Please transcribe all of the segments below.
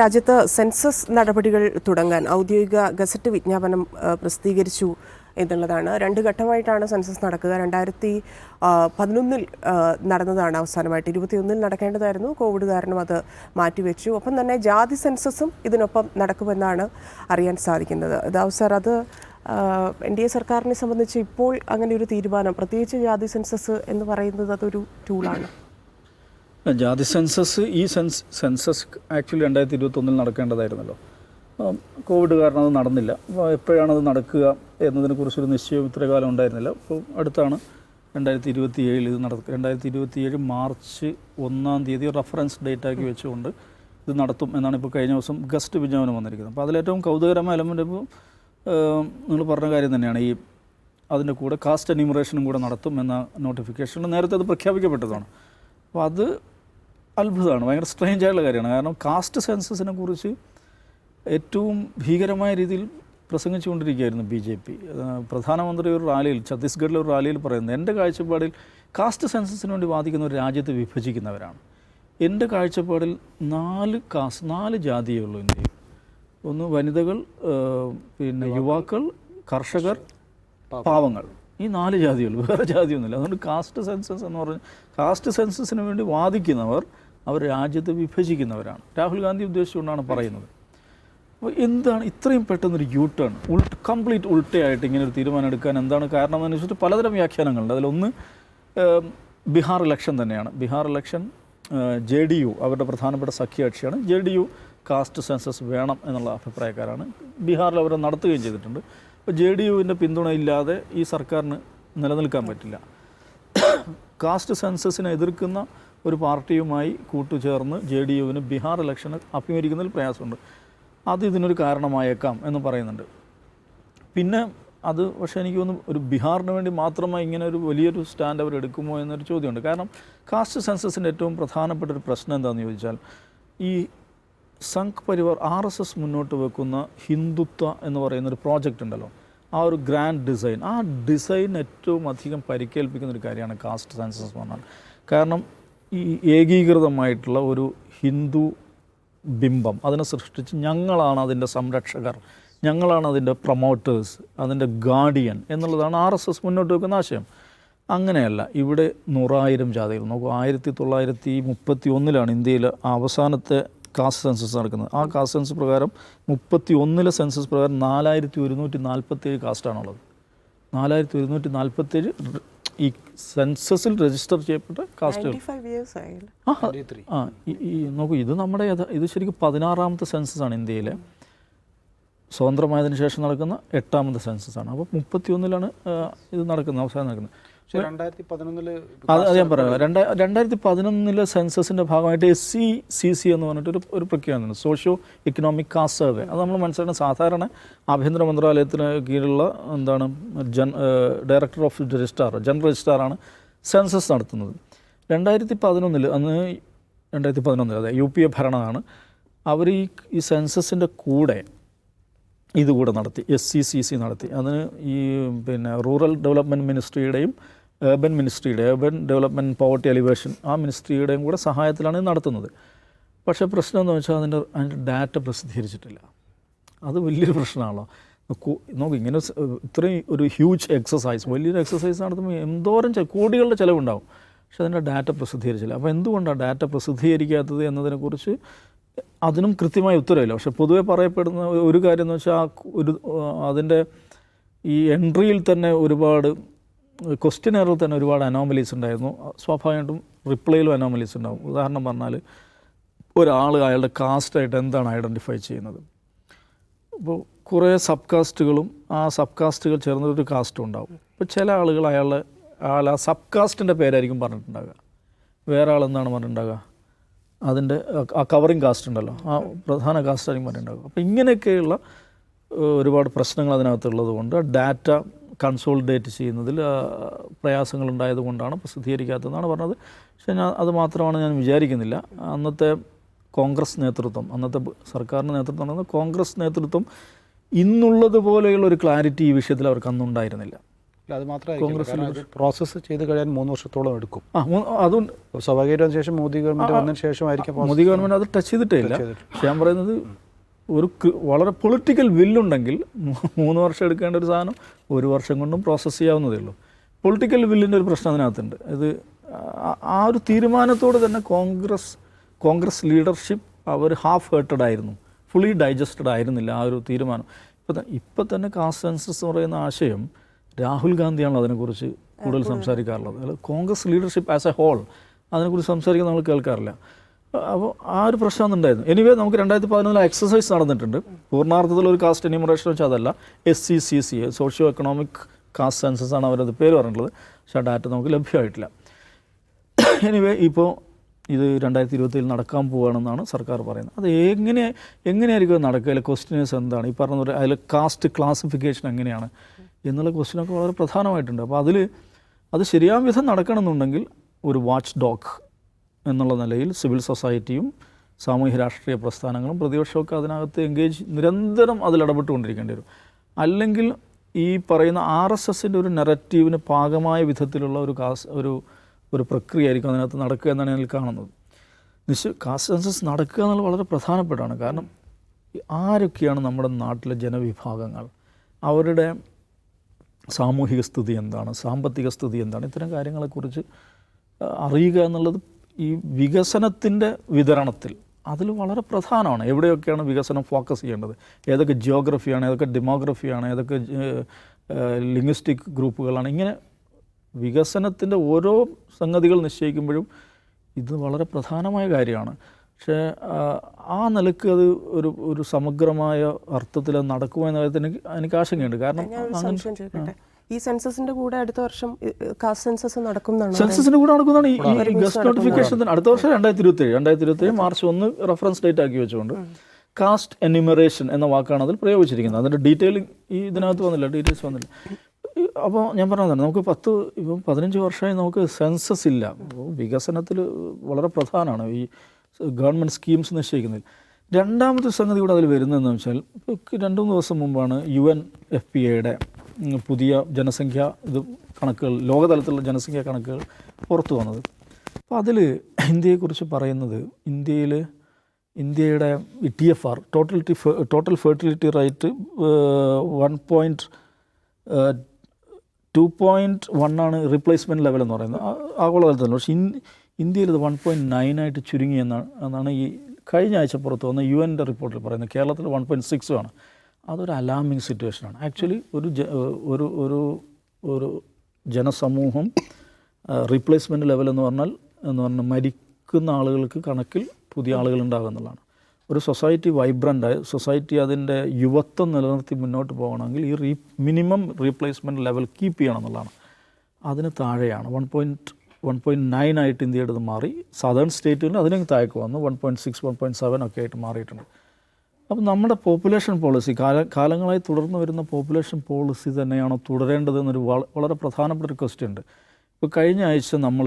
രാജ്യത്ത് സെൻസസ് നടപടികൾ തുടങ്ങാൻ ഔദ്യോഗിക ഗസറ്റ് വിജ്ഞാപനം പ്രസിദ്ധീകരിച്ചു എന്നുള്ളതാണ്. രണ്ട് ഘട്ടമായിട്ടാണ് സെൻസസ് നടക്കുക. രണ്ടായിരത്തി പതിനൊന്നിൽ നടന്നതാണ് അവസാനമായിട്ട്. ഇരുപത്തിയൊന്നിൽ നടക്കേണ്ടതായിരുന്നു. കോവിഡ് കാരണം അത് മാറ്റിവെച്ചു. ഒപ്പം തന്നെ ജാതി സെൻസസും ഇതിനൊപ്പം നടക്കുമെന്നാണ് അറിയാൻ സാധിക്കുന്നത്. ദാവ് സാർ അത് എൻ ഡി എ സർക്കാരിനെ സംബന്ധിച്ച് ഇപ്പോൾ അങ്ങനെ ഒരു തീരുമാനം പ്രത്യേകിച്ച് ജാതി സെൻസസ് എന്ന് പറയുന്നത് അതൊരു ടൂളാണ് ജാതി സെൻസസ് ഈ സെൻസ് സെൻസസ് ആക്ച്വലി രണ്ടായിരത്തി ഇരുപത്തൊന്നിൽ നടക്കേണ്ടതായിരുന്നല്ലോ കോവിഡ് കാരണം അത് നടന്നില്ല. അപ്പോൾ എപ്പോഴാണത് നടക്കുക എന്നതിനെക്കുറിച്ചൊരു നിശ്ചയം ഇത്ര കാലം ഉണ്ടായിരുന്നില്ല. അപ്പോൾ അടുത്താണ് രണ്ടായിരത്തി ഇരുപത്തി ഏഴിൽ ഇത് നട രണ്ടായിരത്തി ഇരുപത്തി ഏഴ് മാർച്ച് ഒന്നാം തീയതി റഫറൻസ് ഡേറ്റ് ആക്കി വെച്ചുകൊണ്ട് ഇത് നടത്തും എന്നാണ് ഇപ്പോൾ കഴിഞ്ഞ ദിവസം ഗസ്റ്റ് വിജ്ഞാപനം വന്നിരിക്കുന്നത്. അപ്പോൾ അതിലേറ്റവും കൗതുകരമായ എലമെന്റ് ഇപ്പോൾ നിങ്ങൾ പറഞ്ഞ കാര്യം തന്നെയാണ്. ഈ അതിന്റെ കൂടെ കാസ്റ്റ് അനിമറേഷനും കൂടെ നടത്തും എന്ന നോട്ടിഫിക്കേഷനിൽ നേരത്തെ അത് പ്രഖ്യാപിക്കപ്പെട്ടതാണ്. അപ്പോൾ അത് അത്ഭുതമാണ്. ഭയങ്കര സ്ട്രേഞ്ച് ആയിട്ടുള്ള കാര്യമാണ്. കാരണം കാസ്റ്റ് സെൻസസിനെ കുറിച്ച് ഏറ്റവും ഭീകരമായ രീതിയിൽ പ്രസംഗിച്ചുകൊണ്ടിരിക്കുകയായിരുന്നു ബി ജെ പി. പ്രധാനമന്ത്രി ഒരു റാലിയിൽ ഛത്തീസ്ഗഡിലെ ഒരു റാലിയിൽ പറയുന്നത് എന്റെ കാഴ്ചപ്പാടിൽ കാസ്റ്റ് സെൻസസിന് വേണ്ടി വാദിക്കുന്ന ഒരു രാജ്യത്തെ വിഭജിക്കുന്നവരാണ്. എന്റെ കാഴ്ചപ്പാടിൽ നാല് കാസ്റ്റ് നാല് ജാതിയേ ഉള്ളൂ ഇന്ത്യയിൽ. ഒന്ന് വനിതകൾ പിന്നെ യുവാക്കൾ കർഷകർ പാവങ്ങൾ. ഈ നാല് ജാതിയുള്ളൂ വേറെ ജാതിയൊന്നുമില്ല. അതുകൊണ്ട് കാസ്റ്റ് സെൻസസ് എന്ന് പറഞ്ഞ് കാസ്റ്റ് സെൻസസിന് വേണ്ടി വാദിക്കുന്നവർ അവർ രാജ്യത്ത് വിഭജിക്കുന്നവരാണ്. രാഹുൽ ഗാന്ധി ഉദ്ദേശിച്ചുകൊണ്ടാണ് പറയുന്നത്. അപ്പോൾ എന്താണ് ഇത്രയും പെട്ടെന്നൊരു യൂ ടേൺ ഉൾട്ട് കംപ്ലീറ്റ് ഉൾട്ടയായിട്ട് ഇങ്ങനെ ഒരു തീരുമാനം എടുക്കാൻ എന്താണ് കാരണം എന്ന് വെച്ചിട്ട് പലതരം വ്യാഖ്യാനങ്ങളുണ്ട്. അതിലൊന്ന് ബീഹാർ ഇലക്ഷൻ തന്നെയാണ്. Bihar election J D U അവരുടെ പ്രധാനപ്പെട്ട സഖ്യകക്ഷിയാണ്. J D U caste census വേണം എന്നുള്ള അഭിപ്രായക്കാരാണ്. ബീഹാറിൽ അവർ നടത്തുകയും ചെയ്തിട്ടുണ്ട്. അപ്പോൾ ജെ ഡി യുവിന്റെ പിന്തുണയില്ലാതെ ഈ സർക്കാരിന് നിലനിൽക്കാൻ പറ്റില്ല. കാസ്റ്റ് സെൻസസിനെ എതിർക്കുന്ന ഒരു പാർട്ടിയുമായി കൂട്ടുചേർന്ന് ജെ ഡി യുവിന് ബീഹാർ ഇലക്ഷന് അഭിമുഖീകരിക്കുന്നതിൽ പ്രയാസമുണ്ട്. അത് ഇതിനൊരു കാരണമായേക്കാം എന്ന് പറയുന്നുണ്ട്. പിന്നെ അത് പക്ഷേ എനിക്ക് തോന്നുന്നു ഒരു ബീഹാറിന് വേണ്ടി മാത്രമായി ഇങ്ങനെ ഒരു വലിയൊരു സ്റ്റാൻഡ് അവർ എടുക്കുമോ എന്നൊരു ചോദ്യമുണ്ട്. കാരണം കാസ്റ്റ് സെൻസസിന്റെ ഏറ്റവും പ്രധാനപ്പെട്ട ഒരു പ്രശ്നം എന്താണെന്ന് ചോദിച്ചാൽ ഈ Sangh Parivar R S S മുന്നോട്ട് വെക്കുന്ന ഹിന്ദുത്വ എന്ന് പറയുന്ന ഒരു പ്രോജക്റ്റ് ഉണ്ടല്ലോ. ആ ഒരു ഗ്രാൻഡ് ഡിസൈൻ. ആ ഡിസൈൻ ഏറ്റവും അധികം പരിക്കേൽപ്പിക്കുന്ന ഒരു കാര്യമാണ് കാസ്റ്റ് സെൻസസ് എന്ന് പറഞ്ഞാൽ. കാരണം ഈ ഏകീകൃതമായിട്ടുള്ള ഒരു ഹിന്ദു ബിംബം അതിനെ സൃഷ്ടിച്ച് ഞങ്ങളാണ് അതിന്റെ സംരക്ഷകർ ഞങ്ങളാണ് അതിന്റെ പ്രൊമോട്ടേഴ്സ് അതിന്റെ ഗാർഡിയൻ എന്നുള്ളതാണ് ആർ എസ് എസ് മുന്നോട്ട് വെക്കുന്ന ആശയം. അങ്ങനെയല്ല ഇവിടെ നൂറായിരം ജാതികൾ. നോക്കൂ ആയിരത്തി തൊള്ളായിരത്തി മുപ്പത്തി ഒന്നിലാണ് ഇന്ത്യയിൽ അവസാനത്തെ കാസ്റ്റ് സെൻസസ് നടക്കുന്നത്. ആ കാസ്റ്റ് സെൻസസ് പ്രകാരം മുപ്പത്തി ഒന്നിലെ സെൻസസ് പ്രകാരം നാലായിരത്തി ഒരുന്നൂറ്റി നാൽപ്പത്തേഴ് കാസ്റ്റാണുള്ളത്. നാലായിരത്തി ഒരുന്നൂറ്റി നാൽപ്പത്തേഴ് ഈ സെൻസസിൽ രജിസ്റ്റർ ചെയ്യപ്പെട്ട കാസ്റ്റുകൾ ആയില്ല? ആ ഈ- നോക്കൂ ഇത് നമ്മുടെ ഇത് ശരിക്കും പതിനാറാമത്തെ സെൻസസ് ആണ് ഇന്ത്യയിലെ. സ്വതന്ത്രമായതിനു ശേഷം നടക്കുന്ന എട്ടാമത്തെ സെൻസസ് ആണ്. അപ്പോൾ മുപ്പത്തി ഒന്നിലാണ് ഇത് നടക്കുന്നത് അവസാനം നടക്കുന്നത്. അത് അത് ഞാൻ പറയാം രണ്ടാ രണ്ടായിരത്തി പതിനൊന്നിലെ സെൻസസിന്റെ ഭാഗമായിട്ട് എസ് സി സി സി എന്ന് പറഞ്ഞിട്ട് ഒരു ഒരു പ്രഖ്യാപനമുണ്ട് സോഷ്യോ ഇക്കണോമിക് കാസ്റ്റ് സർവേ. അത് നമ്മൾ മനസ്സിലാക്കുന്ന സാധാരണ ആഭ്യന്തര മന്ത്രാലയത്തിന് കീഴിലുള്ള എന്താണ് ജൻ ഡയറക്ടർ ഓഫ് രജിസ്ട്രാർ ജനറൽ രജിസ്ട്രാറാണ് സെൻസസ് നടത്തുന്നത്. രണ്ടായിരത്തി പതിനൊന്നിൽ അന്ന് രണ്ടായിരത്തി പതിനൊന്നിൽ അതെ യു പി എ ഭരണമാണ്. അവർ ഈ ഈ സെൻസസിന്റെ കൂടെ ഇതുകൂടെ നടത്തി എസ് സി സി സി നടത്തി. അതിന് ഈ പിന്നെ റൂറൽ ഡെവലപ്മെന്റ് മിനിസ്ട്രിയുടെയും ഏർബൻ മിനിസ്ട്രിയുടെ ഏർബൻ ഡെവലപ്മെന്റ് പോവർട്ടി എലിവേഷൻ ആ മിനിസ്ട്രിയുടെയും കൂടെ സഹായത്തിലാണ് നടത്തുന്നത്. പക്ഷേ പ്രശ്നം എന്ന് വെച്ചാൽ അതിന്റെ അതിന്റെ ഡാറ്റ പ്രസിദ്ധീകരിച്ചിട്ടില്ല. അത് വലിയൊരു പ്രശ്നമാണല്ലോ. നോക്കി ഇങ്ങനെ ഇത്രയും ഒരു ഹ്യൂജ് എക്സസൈസ് വലിയൊരു എക്സസൈസ് നടത്തുമ്പോൾ എന്തോരം കോടികളുടെ ചിലവുണ്ടാവും. പക്ഷെ അതിന്റെ ഡാറ്റ പ്രസിദ്ധീകരിച്ചില്ല. അപ്പോൾ എന്തുകൊണ്ടാണ് ഡാറ്റ പ്രസിദ്ധീകരിക്കാത്തത് എന്നതിനെക്കുറിച്ച് അതിനും കൃത്യമായ ഉത്തരവില്ല. പക്ഷെ പൊതുവെ പറയപ്പെടുന്ന ഒരു കാര്യം എന്ന് വെച്ചാൽ ഒരു അതിന്റെ ഈ എൻട്രിയിൽ തന്നെ ഒരുപാട് ക്വസ്റ്റ്യനറിൽ തന്നെ ഒരുപാട് അനോമലീസ് ഉണ്ടായിരുന്നു. സ്വാഭാവികമായിട്ടും റിപ്ലൈയിലും അനോമലീസ് ഉണ്ടാകും ഉദാഹരണം പറഞ്ഞാൽ ഒരാൾ അയാളുടെ കാസ്റ്റായിട്ട് എന്താണ് ഐഡന്റിഫൈ ചെയ്യുന്നത്? അപ്പോൾ കുറേ സബ് കാസ്റ്റുകളും ആ സബ് കാസ്റ്റുകൾ ചേർന്നൊരു കാസ്റ്റും ഉണ്ടാവും. ഇപ്പോൾ ചില ആളുകൾ അയാളുടെ അയാൾ ആ സബ് കാസ്റ്റിന്റെ പേരായിരിക്കും പറഞ്ഞിട്ടുണ്ടാകുക വേറെ ആൾ എന്താണ് പറഞ്ഞിട്ടുണ്ടാകുക അതിന്റെ ആ കവറിങ് കാസ്റ്റ് ഉണ്ടല്ലോ. ആ പ്രധാന കാസ്റ്റ് ആയിരിക്കും ഉണ്ടാകും അപ്പോൾ ഇങ്ങനെയൊക്കെയുള്ള ഒരുപാട് പ്രശ്നങ്ങൾ അതിനകത്തുള്ളത് കൊണ്ട് ഡാറ്റ കൺസോൾഡേറ്റ് ചെയ്യുന്നതിൽ പ്രയാസങ്ങളുണ്ടായത് കൊണ്ടാണ് പ്രസിദ്ധീകരിക്കാത്തതെന്നാണ് പറഞ്ഞത്. പക്ഷേ ഞാൻ അത് മാത്രമാണ് ഞാൻ വിചാരിക്കുന്നില്ല. അന്നത്തെ കോൺഗ്രസ് നേതൃത്വം അന്നത്തെ സർക്കാരിന്റെ നേതൃത്വം കോൺഗ്രസ് നേതൃത്വം ഇന്നുള്ളതുപോലെയുള്ള ഒരു ക്ലാരിറ്റി ഈ വിഷയത്തിൽ അവർക്ക് അന്നുണ്ടായിരുന്നില്ല. മാത്രമേ പ്രോസസ്സ് ചെയ്ത് കഴിയാൻ മൂന്ന് വർഷത്തോളം എടുക്കും. ആ മൂ- അതും അപ്പോൾ സ്വാഭാവികമായിട്ടും ശേഷം മോദി ഗവൺമെന്റ് വന്നതിന് ശേഷമായിരിക്കും മോദി ഗവൺമെന്റ് അത് ടച്ച് ചെയ്തിട്ടില്ല. പക്ഷെ ഞാൻ പറയുന്നത് ഒരു വളരെ പൊളിറ്റിക്കൽ വില്ലുണ്ടെങ്കിൽ മൂന്ന് വർഷം എടുക്കേണ്ട ഒരു സാധനം ഒരു വർഷം കൊണ്ടും പ്രോസസ്സ് ചെയ്യാവുന്നതേ ഉള്ളൂ. പൊളിറ്റിക്കൽ വില്ലിന്റെ ഒരു പ്രശ്നം അതിനകത്തുണ്ട്. ഇത് ആ ഒരു തീരുമാനത്തോട് തന്നെ കോൺഗ്രസ് കോൺഗ്രസ് ലീഡർഷിപ്പ് അവർ ഹാഫ് ഹേർട്ടഡ് ആയിരുന്നു. ഫുള്ളി ഡൈജസ്റ്റഡ് ആയിരുന്നില്ല ആ ഒരു തീരുമാനം. ഇപ്പം ഇപ്പം തന്നെ കാസ്റ്റ് സെൻസസ് എന്ന് പറയുന്ന ആശയം രാഹുൽ ഗാന്ധിയാണ് അതിനെക്കുറിച്ച് കൂടുതൽ സംസാരിക്കാറുള്ളത്. അല്ല Congress leadership as a whole അതിനെക്കുറിച്ച് സംസാരിക്കാൻ നമ്മൾ കേൾക്കാറില്ല. അപ്പോൾ ആ ഒരു പ്രശ്നം ഉണ്ടായിരുന്നു എനിവേ നമുക്ക് രണ്ടായിരത്തി പതിനൊന്നിൽ എക്സസൈസ് നടന്നിട്ടുണ്ട്. പൂർണാർത്ഥത്തിൽ ഒരു കാസ്റ്റ് എനിമറേഷൻ വെച്ചാൽ അതല്ല S C C C socio economic caste census ആണ് അവരത് പേര് പറഞ്ഞിട്ടുള്ളത്. പക്ഷേ ആ ഡാറ്റ നമുക്ക് ലഭ്യമായിട്ടില്ല. എനിവേ ഇപ്പോൾ ഇത് രണ്ടായിരത്തി ഇരുപത്തിയിൽ നടക്കാൻ പോവുകയാണെന്നാണ് സർക്കാർ പറയുന്നത്. അത് എങ്ങനെ എങ്ങനെയായിരിക്കും നടക്കുക? അതിലെ ക്വസ്റ്റ്യൻസ് എന്താണ്? ഈ പറഞ്ഞ പോലെ അതിൽ കാസ്റ്റ് ക്ലാസിഫിക്കേഷൻ എങ്ങനെയാണ്? എന്നുള്ള ക്വസ്റ്റ്യനൊക്കെ വളരെ പ്രധാനമായിട്ടുണ്ട്. അപ്പോൾ അതിൽ അത് ശരിയാം വിധം നടക്കണമെന്നുണ്ടെങ്കിൽ ഒരു വാച്ച് ഡോഗ് എന്നുള്ള നിലയിൽ സിവിൽ സൊസൈറ്റിയും സാമൂഹ്യ രാഷ്ട്രീയ പ്രസ്ഥാനങ്ങളും പ്രതിപക്ഷമൊക്കെ അതിനകത്ത് എൻഗേജ് നിരന്തരം അതിൽ ഇടപെട്ടുകൊണ്ടിരിക്കേണ്ടി വരും. അല്ലെങ്കിൽ ഈ പറയുന്ന ആർ എസ് എസിന്റെ ഒരു നെററ്റീവിന് പാകമായ വിധത്തിലുള്ള ഒരു കാസ് ഒരു ഒരു പ്രക്രിയ ആയിരിക്കും അതിനകത്ത് നടക്കുക എന്നാണ് ഞാൻ കാണുന്നത്. നിശ്ചയ കാസ്റ്റ് സെൻസസ് നടക്കുക എന്നുള്ളത് വളരെ പ്രധാനപ്പെട്ടാണ് കാരണം ആരൊക്കെയാണ് നമ്മുടെ നാട്ടിലെ ജനവിഭാഗങ്ങൾ? അവരുടെ സാമൂഹിക സ്ഥിതി എന്താണ് സാമ്പത്തിക സ്ഥിതി എന്താണ് ഇത്തരം കാര്യങ്ങളെക്കുറിച്ച് അറിയുക എന്നുള്ളത് ഈ വികസനത്തിന്റെ വിതരണത്തിൽ അതിൽ വളരെ പ്രധാനമാണ്. എവിടെയൊക്കെയാണ് വികസനം ഫോക്കസ് ചെയ്യേണ്ടത്? ഏതൊക്കെ ജിയോഗ്രഫിയാണ് ഏതൊക്കെ ഡെമോഗ്രഫിയാണ് ഏതൊക്കെ ലിംഗ്വിസ്റ്റിക് ഗ്രൂപ്പുകളാണ് ഇങ്ങനെ വികസനത്തിന്റെ ഓരോ സംഗതികൾ നിശ്ചയിക്കുമ്പോഴും ഇത് വളരെ പ്രധാനമായ കാര്യമാണ്. പക്ഷേ ആ, നിലയ്ക്ക് അത് ഒരു ഒരു സമഗ്രമായ അർത്ഥത്തിൽ അത് നടക്കുമോ എന്ന കാര്യത്തിന് എനിക്ക് ആശങ്കയുണ്ട്. കാരണം ഈ സെൻസസിന്റെ കൂടെ അടുത്ത വർഷം കാസ്റ്റ് സെൻസസ് നടക്കും സെൻസസിന്റെ കൂടെ നടക്കുന്നതാണ് ഈ ഗസ്റ്റ് നോട്ടിഫിക്കേഷൻ അടുത്ത വർഷം രണ്ടായിരത്തി ഇരുപത്തി ഏഴ് രണ്ടായിരത്തി ഇരുപത്തി ഏഴ് മാർച്ച് ഒന്ന് റഫറൻസ് ഡേറ്റ് ആക്കി വെച്ചുകൊണ്ട് കാസ്റ്റ് എനിമറേഷൻ എന്ന വാക്കാണ് അതിൽ പ്രയോഗിച്ചിരിക്കുന്നത്. അതിന്റെ ഡീറ്റെയിലിംഗ് ഈ ഇതിനകത്ത് വന്നില്ല ഡീറ്റെയിൽസ് വന്നില്ല. അപ്പോൾ ഞാൻ പറഞ്ഞതാണ് നമുക്ക് പത്ത് ഇപ്പം പതിനഞ്ച് വർഷമായി നമുക്ക് സെൻസസ് ഇല്ല. വികസനത്തിൽ വളരെ പ്രധാനമാണ് ഈ ഗവൺമെന്റ് സ്കീംസ് നിശ്ചയിക്കുന്നതിൽ രണ്ടാമത്തെ സംഗതി കൂടെ അതിൽ വരുന്നതെന്ന് വെച്ചാൽ രണ്ട് മൂന്ന് ദിവസം മുമ്പാണ് യു എൻ എഫ് പി എയുടെ പുതിയ ജനസംഖ്യ ഇത് കണക്കുകൾ ലോകതലത്തിലുള്ള ജനസംഖ്യ കണക്കുകൾ പുറത്തു വന്നത്. അപ്പോൾ അതിൽ ഇന്ത്യയെക്കുറിച്ച് പറയുന്നത് ഇന്ത്യയിൽ ഇന്ത്യയുടെ T F R totality total fertility rate one point two point വണ്ണാണ് replacement level എന്ന് പറയുന്നത്. ആഗോളതലത്തിൽ പക്ഷേ ഇന്ത്യയിൽ ഇത് വൺ പോയിന്റ് നയൻ ആയിട്ട് ചുരുങ്ങി എന്നാണ് എന്നാണ് ഈ കഴിഞ്ഞ ആഴ്ച പുറത്ത് വന്ന യു എന്റെ റിപ്പോർട്ടിൽ പറയുന്നത്. കേരളത്തിൽ വൺ പോയിന്റ് സിക്സും ആണ്. അതൊരു അലാമിങ് സിറ്റുവേഷനാണ് ആക്ച്വലി ഒരു ഒരു ഒരു ഒരു ജനസമൂഹം റീപ്ലേസ്മെന്റ് ലെവൽ എന്ന് പറഞ്ഞാൽ എന്ന് പറഞ്ഞാൽ മരിക്കുന്ന ആളുകൾക്ക് കണക്കിൽ പുതിയ ആളുകൾ ഉണ്ടാകുക എന്നുള്ളതാണ്. ഒരു സൊസൈറ്റി വൈബ്രന്റായി സൊസൈറ്റി അതിന്റെ യുവത്വം നിലനിർത്തി മുന്നോട്ട് പോകണമെങ്കിൽ ഈ re minimum replacement level keep ചെയ്യണം എന്നുള്ളതാണ്. അതിന് താഴെയാണ്. One point one point nine ആയിട്ട് ഇന്ത്യയുടെ മാറി. സദേൺ സ്റ്റേറ്റിൽ അതിനും താഴേക്ക് വന്നു. One point six one point seven ഒക്കെ ആയിട്ട് മാറിയിട്ടുണ്ട്. അപ്പോൾ നമ്മുടെ പോപ്പുലേഷൻ പോളിസി കാല കാലങ്ങളായി തുടർന്ന് വരുന്ന പോപ്പുലേഷൻ പോളിസി തന്നെയാണോ തുടരേണ്ടത് എന്നൊരു വളരെ പ്രധാനപ്പെട്ട ഒരു ക്വസ്റ്റ്യൻ ഉണ്ട്. ഇപ്പോൾ കഴിഞ്ഞ ആഴ്ച നമ്മൾ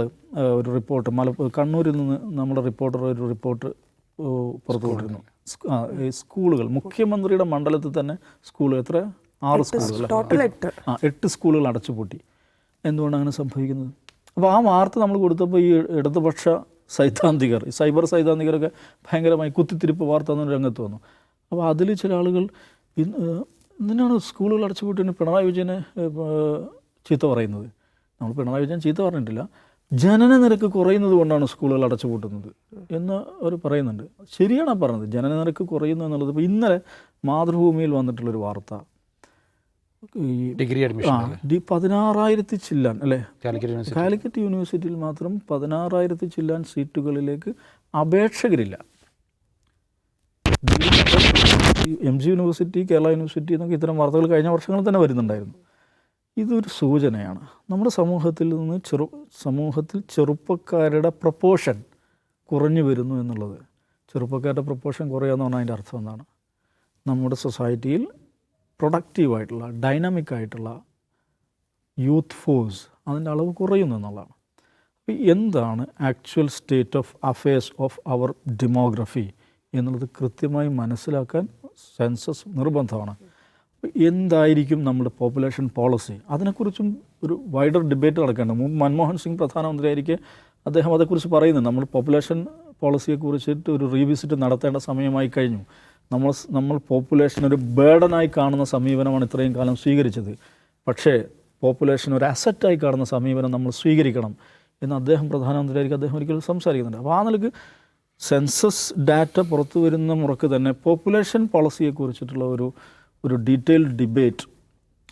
ഒരു റിപ്പോർട്ട് മല കണ്ണൂരിൽ നിന്ന് നമ്മുടെ റിപ്പോർട്ടർ ഒരു റിപ്പോർട്ട് പുറത്തുവിട്ടിരുന്നു. സ്കൂളുകൾ മുഖ്യമന്ത്രിയുടെ മണ്ഡലത്തിൽ തന്നെ സ്കൂൾ എത്ര? ആറ് സ്കൂളുകൾ. ആ എട്ട് സ്കൂളുകൾ അടച്ചുപൂട്ടി. എന്തുകൊണ്ടാണ് അങ്ങനെ സംഭവിക്കുന്നത്? അപ്പോൾ ആ വാർത്ത നമ്മൾ കൊടുത്തപ്പോൾ ഈ ഇടതുപക്ഷ സൈദ്ധാന്തികർ ഈ സൈബർ സൈദ്ധാന്തികരൊക്കെ ഭയങ്കരമായി കുത്തിത്തിരിപ്പ് വാർത്ത എന്ന രംഗത്ത് വന്നു. അപ്പോൾ അതിൽ ചില ആളുകൾ എന്തിനാണ് സ്കൂളുകൾ അടച്ചുപൂട്ടിന് പിണറായി വിജയനെ ചീത്ത പറയുന്നത്. നമ്മൾ പിണറായി വിജയൻ ചീത്ത പറഞ്ഞിട്ടില്ല. ജനന നിരക്ക് കുറയുന്നത് കൊണ്ടാണ് സ്കൂളുകൾ അടച്ചുപൂട്ടുന്നത് എന്ന് അവർ പറയുന്നുണ്ട്. ശരിയാണ് പറഞ്ഞത്. ജനന നിരക്ക് കുറയുന്നു എന്നുള്ളത് ഇപ്പോൾ ഇന്നലെ മാതൃഭൂമിയിൽ വന്നിട്ടുള്ളൊരു വാർത്ത. ഡിഗ്രി അഡ്മിഷൻ പതിനാറായിരത്തി ചില്ലാൻ അല്ലേ? കാലിക്കറ്റ് കാലിക്കറ്റ് യൂണിവേഴ്സിറ്റിയിൽ മാത്രം പതിനാറായിരത്തി ചില്ലാൻ സീറ്റുകളിലേക്ക് അപേക്ഷകരില്ല. M G university Kerala university എന്നൊക്കെ ഇത്തരം വാർത്തകൾ കഴിഞ്ഞ വർഷങ്ങളിൽ തന്നെ വരുന്നുണ്ടായിരുന്നു. ഇതൊരു സൂചനയാണ്. നമ്മുടെ സമൂഹത്തിൽ നിന്ന് ചെറു സമൂഹത്തിൽ ചെറുപ്പക്കാരുടെ പ്രപ്പോഷൻ കുറഞ്ഞു വരുന്നു എന്നുള്ളത്. ചെറുപ്പക്കാരുടെ പ്രപ്പോഷൻ കുറയുക എന്ന് പറഞ്ഞാൽ അതിന്റെ അർത്ഥം എന്താണ്? നമ്മുടെ സൊസൈറ്റിയിൽ പ്രൊഡക്റ്റീവായിട്ടുള്ള ഡൈനാമിക് ആയിട്ടുള്ള യൂത്ത് ഫോഴ്സ് അതിന്റെ അളവ് കുറയുന്നു എന്നുള്ളതാണ്. അപ്പോൾ എന്താണ് actual state of affairs of our demography എന്നുള്ളത് കൃത്യമായി മനസ്സിലാക്കാൻ സെൻസസ് നിർബന്ധമാണ്. എന്തായിരിക്കും നമ്മുടെ പോപ്പുലേഷൻ പോളിസി അതിനെക്കുറിച്ചും ഒരു വൈഡർ ഡിബേറ്റ് നടക്കേണ്ടത് മുമ്പ് മൻമോഹൻ സിംഗ് പ്രധാനമന്ത്രിയായിരിക്കെ അദ്ദേഹം അതേക്കുറിച്ച് പറയുന്നു നമ്മൾ പോപ്പുലേഷൻ പോളിസിയെക്കുറിച്ചിട്ട് ഒരു റീവിസിറ്റ് നടത്തേണ്ട സമയമായി കഴിഞ്ഞു. നമ്മൾ നമ്മൾ പോപ്പുലേഷൻ ഒരു ബേഡനായി കാണുന്ന സമീപനമാണ് ഇത്രയും കാലം സ്വീകരിച്ചത്. പക്ഷേ പോപ്പുലേഷൻ ഒരു അസറ്റായി കാണുന്ന സമീപനം നമ്മൾ സ്വീകരിക്കണം എന്ന് അദ്ദേഹം പ്രധാനമന്ത്രിയായിരിക്കും അദ്ദേഹം ഒരിക്കലും സംസാരിക്കുന്നുണ്ട്. അപ്പോൾ ആ നിലയ്ക്ക് സെൻസസ് ഡാറ്റ പുറത്തു വരുന്ന മുറക്ക് തന്നെ പോപ്പുലേഷൻ പോളിസിയെ കുറിച്ചിട്ടുള്ള ഒരു ഒരു ഡീറ്റെയിൽഡ് ഡിബേറ്റ്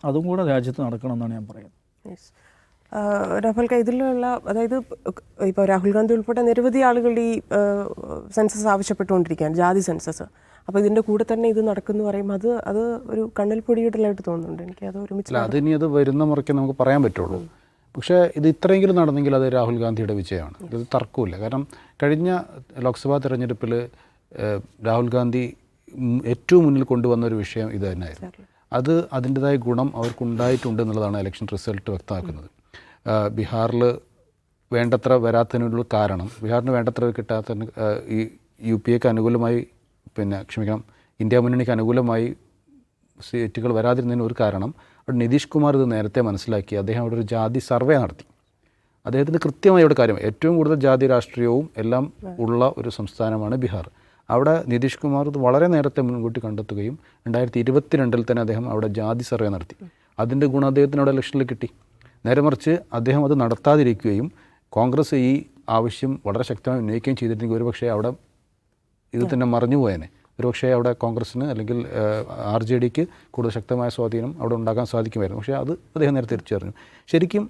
അതും കൂടെ രാജ്യത്ത് നടക്കണം എന്നാണ് ഞാൻ പറയുന്നത്. രാഹുൽ ഇതിലുള്ള അതായത് ഇപ്പോൾ രാഹുൽ ഗാന്ധി ഉൾപ്പെടെ നിരവധി ആളുകൾ ഈ സെൻസസ് ആവശ്യപ്പെട്ടുകൊണ്ടിരിക്കുകയാണ് ജാതി സെൻസസ് അപ്പോൾ ഇതിന്റെ കൂടെ തന്നെ ഇത് നടക്കുന്നു പറയുമ്പോൾ അത് അത് ഒരു കണ്ണിൽ പൊടിയിടലായിട്ട് തോന്നുന്നുണ്ട്. എനിക്ക് അത് ഒരുമിച്ച് അത് ഇനി അത് വരുന്ന മുറയ്ക്ക് നമുക്ക് പറയാൻ പറ്റുള്ളൂ. പക്ഷേ ഇത് ഇത്രയെങ്കിലും നടന്നെങ്കിൽ അത് രാഹുൽ ഗാന്ധിയുടെ വിജയമാണ്. ഇത് തർക്കമില്ല. കാരണം കഴിഞ്ഞ ലോക്സഭാ തെരഞ്ഞെടുപ്പിൽ രാഹുൽ ഗാന്ധി ഏറ്റവും മുന്നിൽ കൊണ്ടുവന്ന ഒരു വിഷയം ഇത് തന്നെയായിരുന്നു. അത് അതിന്റെതായ ഗുണം അവർക്കുണ്ടായിട്ടുണ്ട് എന്നുള്ളതാണ് ഇലക്ഷൻ റിസൾട്ട് വ്യക്തമാക്കുന്നത്. ബീഹാറിൽ വേണ്ടത്ര വരാത്തതിനുള്ള കാരണം ബീഹാറിന് വേണ്ടത്ര കിട്ടാത്തതിന് ഈ യു പി എക്ക് അനുകൂലമായി പിന്നെ ക്ഷമിക്കണം ഇന്ത്യ മുന്നണിക്ക് അനുകൂലമായി സീറ്റുകൾ വരാതിരുന്നതിന് ഒരു കാരണം അവിടെ നിതീഷ് കുമാർ ഇത് നേരത്തെ മനസ്സിലാക്കി. അദ്ദേഹം അവിടെ ഒരു ജാതി സർവേ നടത്തി. അദ്ദേഹത്തിന് കൃത്യമായി അവിടെ കാര്യം ഏറ്റവും കൂടുതൽ ജാതി രാഷ്ട്രീയവും എല്ലാം ഉള്ള ഒരു സംസ്ഥാനമാണ് ബീഹാർ. അവിടെ നിതീഷ് കുമാർ ഇത് വളരെ നേരത്തെ മുൻകൂട്ടി കണ്ടെത്തുകയും രണ്ടായിരത്തി ഇരുപത്തിരണ്ടിൽ തന്നെ അദ്ദേഹം അവിടെ ജാതി സർവേ നടത്തി. അതിന്റെ ഗുണം അദ്ദേഹത്തിന് അവിടെ ഇലക്ഷനിൽ കിട്ടി. നേരെ മറിച്ച് അദ്ദേഹം അത് നടത്താതിരിക്കുകയും കോൺഗ്രസ് ഈ ആവശ്യം വളരെ ശക്തമായി ഉന്നയിക്കുകയും ചെയ്തിരുന്നെങ്കിൽ ഒരുപക്ഷേ അവിടെ ഇത് തന്നെ മറിഞ്ഞു പോയേനെ. ഒരുപക്ഷേ അവിടെ കോൺഗ്രസ്സിന് അല്ലെങ്കിൽ ആർ ജെ ഡിക്ക് കൂടുതൽ ശക്തമായ സ്വാധീനം അവിടെ ഉണ്ടാക്കാൻ സാധിക്കുമായിരുന്നു. പക്ഷേ അത് അദ്ദേഹം നേരത്തെ തിരിച്ചറിഞ്ഞു. ശരിക്കും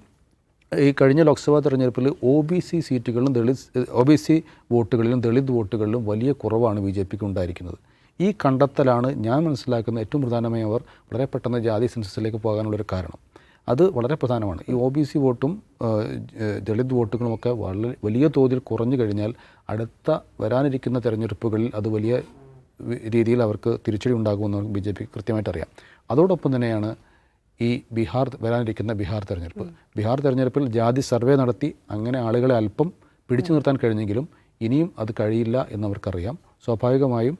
ഈ കഴിഞ്ഞ ലോക്സഭാ തെരഞ്ഞെടുപ്പിൽ ഒ ബി സി സീറ്റുകളിലും ദളിത് ഒ ബി സി വോട്ടുകളിലും ദളിത് വോട്ടുകളിലും വലിയ കുറവാണ് ബി ജെ പിക്ക് ഉണ്ടായിരിക്കുന്നത്. ഈ കണ്ടെത്തലാണ് ഞാൻ മനസ്സിലാക്കുന്ന ഏറ്റവും പ്രധാനമായി അവർ വളരെ പെട്ടെന്ന് ജാതി സെൻസസിലേക്ക് പോകാനുള്ളൊരു കാരണം. അത് വളരെ പ്രധാനമാണ്. ഈ ഒ ബി സി വോട്ടും ദളിത് വോട്ടുകളുമൊക്കെ വളരെ വലിയ തോതിൽ കുറഞ്ഞു കഴിഞ്ഞാൽ അടുത്ത വരാനിരിക്കുന്ന തെരഞ്ഞെടുപ്പുകളിൽ അത് വലിയ രീതിയിൽ അവർക്ക് തിരിച്ചടി ഉണ്ടാകുമെന്ന് ബി ജെ പി കൃത്യമായിട്ട് അറിയാം. അതോടൊപ്പം തന്നെയാണ് ഈ ബീഹാർ വരാനിരിക്കുന്ന ബീഹാർ തെരഞ്ഞെടുപ്പ്. ബീഹാർ തെരഞ്ഞെടുപ്പിൽ ജാതി സർവേ നടത്തി അങ്ങനെ ആളുകളെ അല്പം പിടിച്ചു നിർത്താൻ കഴിഞ്ഞെങ്കിലും ഇനിയും അത് കഴിയില്ല എന്നവർക്കറിയാം. സ്വാഭാവികമായും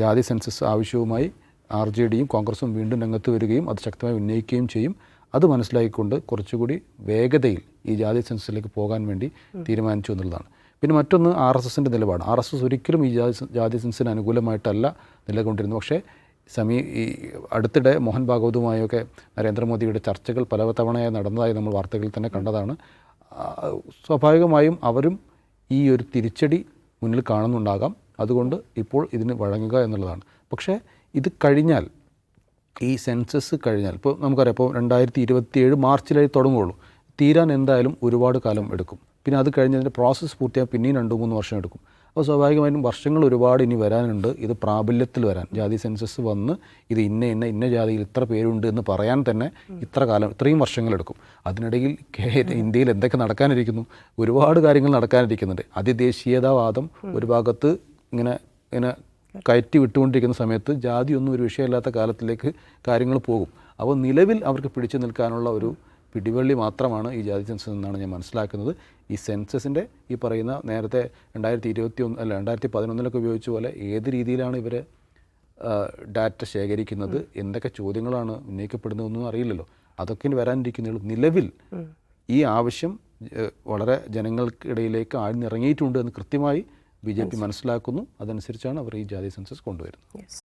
ജാതി സെൻസസ് ആവശ്യവുമായി ആർ ജെ ഡിയും കോൺഗ്രസും വീണ്ടും രംഗത്ത് വരികയും അത് ശക്തമായി ഉന്നയിക്കുകയും ചെയ്യും. അത് മനസ്സിലാക്കിക്കൊണ്ട് കുറച്ചുകൂടി വേഗതയിൽ ഈ ജാതി സെൻസസിലേക്ക് പോകാൻ വേണ്ടി തീരുമാനിച്ചു എന്നുള്ളതാണ്. പിന്നെ മറ്റൊന്ന് ആർ എസ് എസിന്റെ നിലപാട് ആർ എസ് എസ് ഒരിക്കലും ഈ ജാതി ജാതി സെൻസിന് അനുകൂലമായിട്ടല്ല നിലകൊണ്ടിരുന്നു പക്ഷേ സമീ ഈ അടുത്തിടെ മോഹൻ ഭാഗവതുമായൊക്കെ നരേന്ദ്രമോദിയുടെ ചർച്ചകൾ പല തവണയായി നടന്നതായി നമ്മൾ വാർത്തകളിൽ തന്നെ കണ്ടതാണ്. സ്വാഭാവികമായും അവരും ഈ ഒരു തിരിച്ചടി മുന്നിൽ കാണുന്നുണ്ടാകാം. അതുകൊണ്ട് ഇപ്പോൾ ഇതിന് വഴങ്ങുക എന്നുള്ളതാണ്. പക്ഷേ ഇത് കഴിഞ്ഞാൽ ഈ സെൻസസ് കഴിഞ്ഞാൽ ഇപ്പോൾ നമുക്കറിയാം ഇപ്പോൾ രണ്ടായിരത്തി ഇരുപത്തിയേഴ് മാർച്ചിലായി തുടങ്ങുകയുള്ളൂ. തീരാൻ എന്തായാലും ഒരുപാട് കാലം എടുക്കും. പിന്നെ അത് കഴിഞ്ഞതിന്റെ പ്രോസസ്സ് പൂർത്തിയാകും പിന്നെയും രണ്ട് മൂന്ന് വർഷം എടുക്കും. അപ്പോൾ സ്വാഭാവികമായിട്ടും വർഷങ്ങൾ ഒരുപാട് ഇനി വരാനുണ്ട്. ഇത് പ്രാബല്യത്തിൽ വരാൻ. ജാതി സെൻസസ് വന്ന് ഇത് ഇന്ന ഇന്ന ഇന്ന ജാതിയിൽ ഇത്ര പേരുണ്ട് എന്ന് പറയാൻ തന്നെ ഇത്ര കാലം ഇത്രയും വർഷങ്ങളെടുക്കും അതിനിടയിൽ ഇന്ത്യയിൽ എന്തൊക്കെ നടക്കാനിരിക്കുന്നു? ഒരുപാട് കാര്യങ്ങൾ നടക്കാനിരിക്കുന്നുണ്ട്. അതിദേശീയതാവാദം ഒരു ഭാഗത്ത് ഇങ്ങനെ ഇങ്ങനെ കയറ്റി വിട്ടുകൊണ്ടിരിക്കുന്ന സമയത്ത് ജാതിയൊന്നും ഒരു വിഷയമില്ലാത്ത കാലത്തിലേക്ക് കാര്യങ്ങൾ പോകും. അപ്പോൾ നിലവിൽ അവർക്ക് പിടിച്ചു നിൽക്കാനുള്ള ഒരു പിടിവള്ളി മാത്രമാണ് ഈ ജാതി സെൻസസ് എന്നാണ് ഞാൻ മനസ്സിലാക്കുന്നത്. ഈ സെൻസസിന്റെ ഈ പറയുന്ന നേരത്തെ രണ്ടായിരത്തി ഇരുപത്തി ഒന്ന് അല്ല രണ്ടായിരത്തി പതിനൊന്നിലൊക്കെ ഉപയോഗിച്ച പോലെ ഏത് രീതിയിലാണ് ഇവർ ഡാറ്റ ശേഖരിക്കുന്നത്? എന്തൊക്കെ ചോദ്യങ്ങളാണ് ഉന്നയിക്കപ്പെടുന്നതെന്നൊന്നും അറിയില്ലല്ലോ. അതൊക്കെ ഇനി വരാനിരിക്കുന്നുള്ളൂ നിലവിൽ ഈ ആവശ്യം വളരെ ജനങ്ങൾക്കിടയിലേക്ക് ആഴ്ന്നിറങ്ങിയിട്ടുണ്ട് എന്ന് കൃത്യമായി ബി ജെ പി മനസ്സിലാക്കുന്നു. അതനുസരിച്ചാണ് അവർ ഈ ജാതി സെൻസസ് കൊണ്ടുവരുന്നത്.